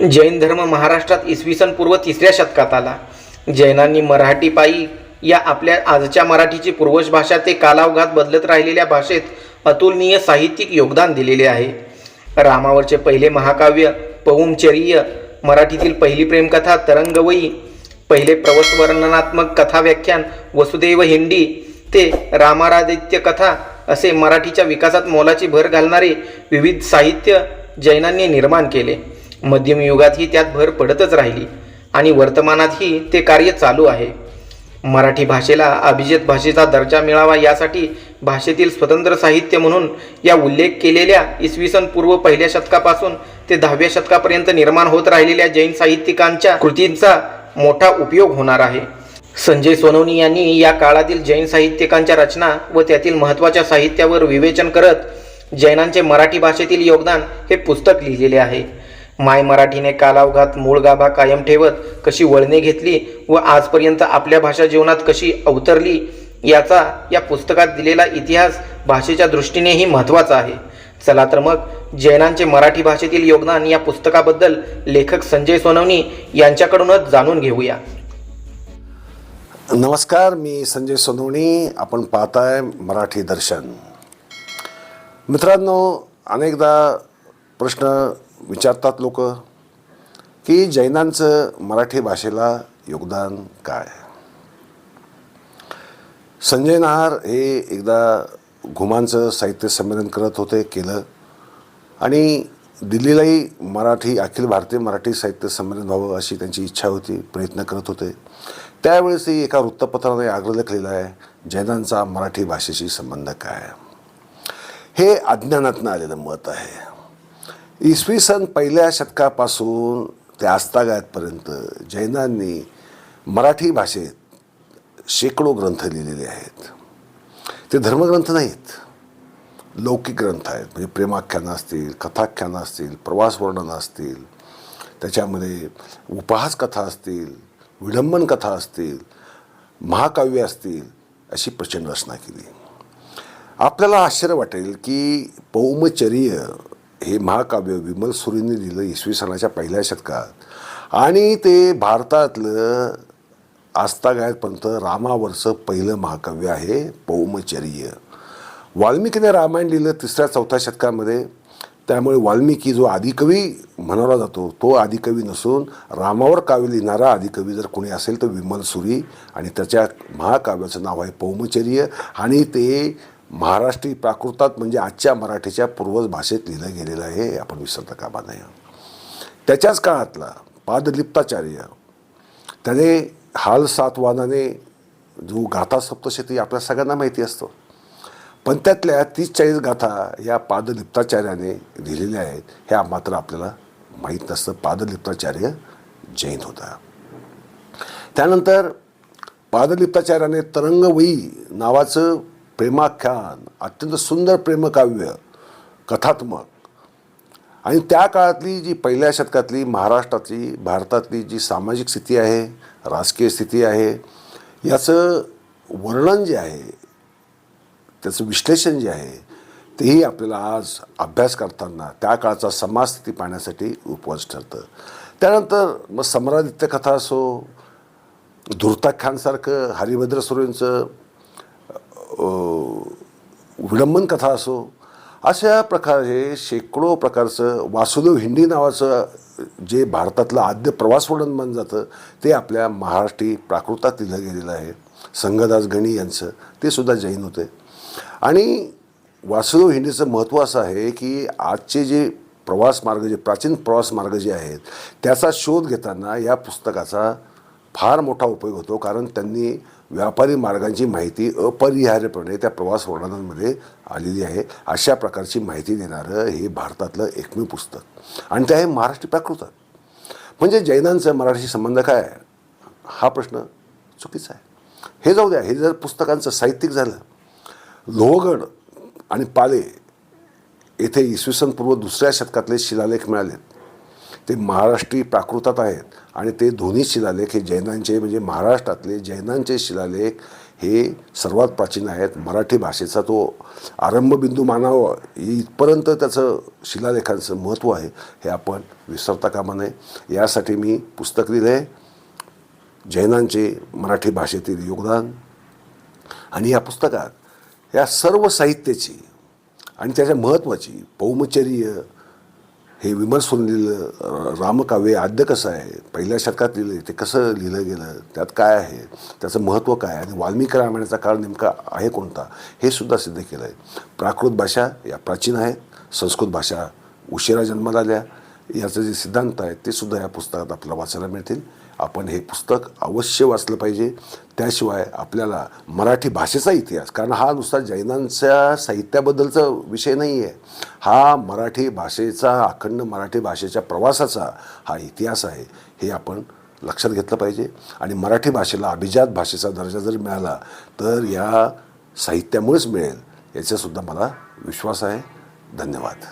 जैन धर्म महाराष्ट्रात इसवी सन पूर्व तिसऱ्या शतकात आला. जैनांनी मराठी पायी या आपल्या आजच्या मराठीची पूर्वज भाषा ते कालावघात बदलत राहिलेल्या भाषेत अतुलनीय साहित्यिक योगदान दिलेले आहे. रामावरचे पहिले महाकाव्य पहुमचर्य मराठीतील पहिली प्रेमकथा तरंगवई पहिले प्रवसवर्णनात्मक कथा व्याख्यान वसुदेव हिंडी ते रामारादित्य कथा असे मराठीच्या विकासात मोलाची भर घालणारे विविध साहित्य जैनांनी निर्माण केले. मध्यम युगातही त्यात भर पडतच राहिली आणि वर्तमानातही ते कार्य चालू आहे. मराठी भाषेला अभिजात भाषेचा दर्जा मिळावा यासाठी भाषेतील स्वतंत्र साहित्य म्हणून या उल्लेख केलेल्या इसवी सन पूर्व पहिल्या शतकापासून ते दहाव्या शतकापर्यंत निर्माण होत राहिलेल्या जैन साहित्यिकांच्या कृतींचा मोठा उपयोग होणार आहे. संजय सोनवणी यांनी या काळातील जैन साहित्यिकांच्या रचना व त्यातील महत्त्वाच्या साहित्यावर विवेचन करत जैनांचे मराठी भाषेतील योगदान हे पुस्तक लिहिलेले आहे. माय मराठीने कालावघात मूळ गाभा कायम ठेवत कशी वळणे घेतली व आजपर्यंत आपल्या भाषा जीवनात कशी अवतरली याचा या पुस्तकात दिलेला इतिहास भाषेच्या दृष्टीनेही महत्त्वाचा आहे. चला तर मग जैनांचे मराठी भाषेतील योगदान या पुस्तकाबद्दल लेखक संजय सोनवणी यांच्याकडूनच जाणून घेऊया. नमस्कार मी संजय सोनवणी. आपण पाहताय मराठी दर्शन. मित्रांनो अनेकदा प्रश्न विचारतात लोक की जैनांचं मराठी भाषेला योगदान काय? संजय नहार हे एकदा घुमांचं साहित्य संमेलन करत होते केलं. आणि दिल्लीलाही मराठी अखिल भारतीय मराठी साहित्य संमेलन व्हावं अशी त्यांची इच्छा होती प्रयत्न करत होते. त्यावेळेसही एका वृत्तपत्राने आग्रह लिहिला आहे जैनांचा मराठी भाषेशी संबंध काय? हे अज्ञानातनं आलेलं मत आहे. इसवी सन पहिल्या शतकापासून ते आजतागायतपर्यंत जैनांनी मराठी भाषेत शेकडो ग्रंथ लिहिलेले आहेत. ते धर्मग्रंथ नाहीत. लौकिक ग्रंथ आहेत. म्हणजे प्रेमाख्यानं असतील कथाख्यानं असतील प्रवासवर्णनं असतील त्याच्यामध्ये उपहास कथा असतील विडंबन कथा असतील महाकाव्य असतील अशी प्रचंड रचना केली. आपल्याला आश्चर्य वाटेल की पौमचर्य हे महाकाव्य विमल सुरींनी लिहिलं इसवी सणाच्या पहिल्या शतकात. आणि ते भारतातलं आस्थागायतपर्यंत रामावरचं पहिलं महाकाव्य आहे पौमचर्य. वाल्मिकीने रामायण लिहिलं तिसऱ्या चौथ्या शतकामध्ये. त्यामुळे वाल्मिकी जो आदिकवी म्हणाला जातो तो आदिकवी नसून रामावर काव्य लिहिणारा आदिकवी जर कोणी असेल तर विमल सुरी आणि त्याच्या महाकाव्याचं नाव आहे पौमचर्य. आणि ते महाराष्ट्री प्राकृतात म्हणजे आजच्या मराठीच्या पूर्वज भाषेत लिहिलं गेलेलं आहे हे आपण विसरता कामा नये. त्याच्याच काळातला पादलिप्ताचार्य त्याने हाल सातवानाने जो गाथा सप्तशती आपल्या सगळ्यांना माहिती असतो पण त्यातल्या तीस चाळीस गाथा या पादलिप्ताचार्याने लिहिलेल्या आहेत ह्या मात्र आपल्याला माहीत नसतं. पादलिप्ताचार्य जैन होता. त्यानंतर पादलिप्ताचार्याने तरंगवई नावाचं प्रेमाख्यान अत्यंत सुंदर प्रेमकाव्य कथात्मक. आणि त्या काळातली जी पहिल्या शतकातली महाराष्ट्रातली भारतातली जी सामाजिक स्थिती आहे राजकीय स्थिती आहे याचं वर्णन जे आहे त्याचं विश्लेषण जे आहे तेही आपल्याला आज अभ्यास करताना त्या काळचा समाजस्थिती पाहण्यासाठी उपवास ठरतं. त्यानंतर मग सम्रादित्य कथा असो धुर्ताख्यांसारखं हरिभद्र सुरेंचं विडंबन कथा असो अशा प्रकारे शेकडो प्रकारचं वासुदेव हिंडी नावाचं जे भारतातलं आद्य प्रवास वर्णन मानलं जातं ते आपल्या महाराष्ट्री प्राकृतात लिहिलं गेलेलं आहे. संगदास गणी यांचं ते सुद्धा जैन होते. आणि वासुदेव हिंदीचं महत्त्व असं आहे की आजचे जे प्रवास मार्ग जे प्राचीन प्रवास मार्ग जे आहेत त्याचा शोध घेताना या पुस्तकाचा फार मोठा उपयोग होतो कारण त्यांनी व्यापारी मार्गांची माहिती अपरिहार्यपणे त्या प्रवास वर्णनांमध्ये आलेली आहे. अशा प्रकारची माहिती देणारं हे भारतातलं एकमेव पुस्तक. आणि ते आहे महाराष्ट्रीय प्राकृतात म्हणजे जैनांचा मराठीशी संबंध काय? हा प्रश्न चुकीचा आहे. हे जाऊ द्या हे जर पुस्तकांचं साहित्यिक झालं लोहगड आणि पाले येथे इसवी सन पूर्व दुसऱ्या शतकातले शिलालेख मिळालेत. ते महाराष्ट्री प्राकृतात आहेत. आणि ते दोन्ही शिलालेख हे जैनांचे म्हणजे महाराष्ट्रातले जैनांचे शिलालेख हे सर्वात प्राचीन आहेत. मराठी भाषेचा तो आरंभबिंदू मानावं इथपर्यंत त्याचं शिलालेखांचं महत्त्व आहे हे आपण विसरता कामा नये. यासाठी मी पुस्तक लिहिलं. आहे जैनांचे मराठी भाषेतील योगदान. आणि या पुस्तकात या सर्व साहित्याची आणि त्याच्या महत्त्वाची पौमचर्य हे विमर्शून लिहिलं. रामकाव्य आद्य कसं आहे? पहिल्या शतकात लिहिलं ते कसं लिहिलं गेलं? त्यात काय आहे? त्याचं महत्त्व काय आणि वाल्मिकी रामायणाचा काळ नेमका आहे कोणता? हे सुद्धा सिद्ध केलं आहे. प्राकृत भाषा या प्राचीन आहेत संस्कृत भाषा उशिरा जन्माला आल्या. याचं जे सिद्धांत आहेत ते सुद्धा या पुस्तकात आपल्याला वाचायला मिळतील. आपण हे पुस्तक अवश्य वाचलं पाहिजे. त्याशिवाय आपल्याला मराठी भाषेचा इतिहास कारण हा नुसता जैनांच्या साहित्याबद्दलचा विषय नाही आहे हा मराठी भाषेचा अखंड मराठी भाषेच्या प्रवासाचा हा इतिहास आहे हे आपण लक्षात घेतलं पाहिजे. आणि मराठी भाषेला अभिजात भाषेचा दर्जा जर मिळाला तर या साहित्यामुळेच मिळेल याचासुद्धा मला विश्वास आहे. धन्यवाद.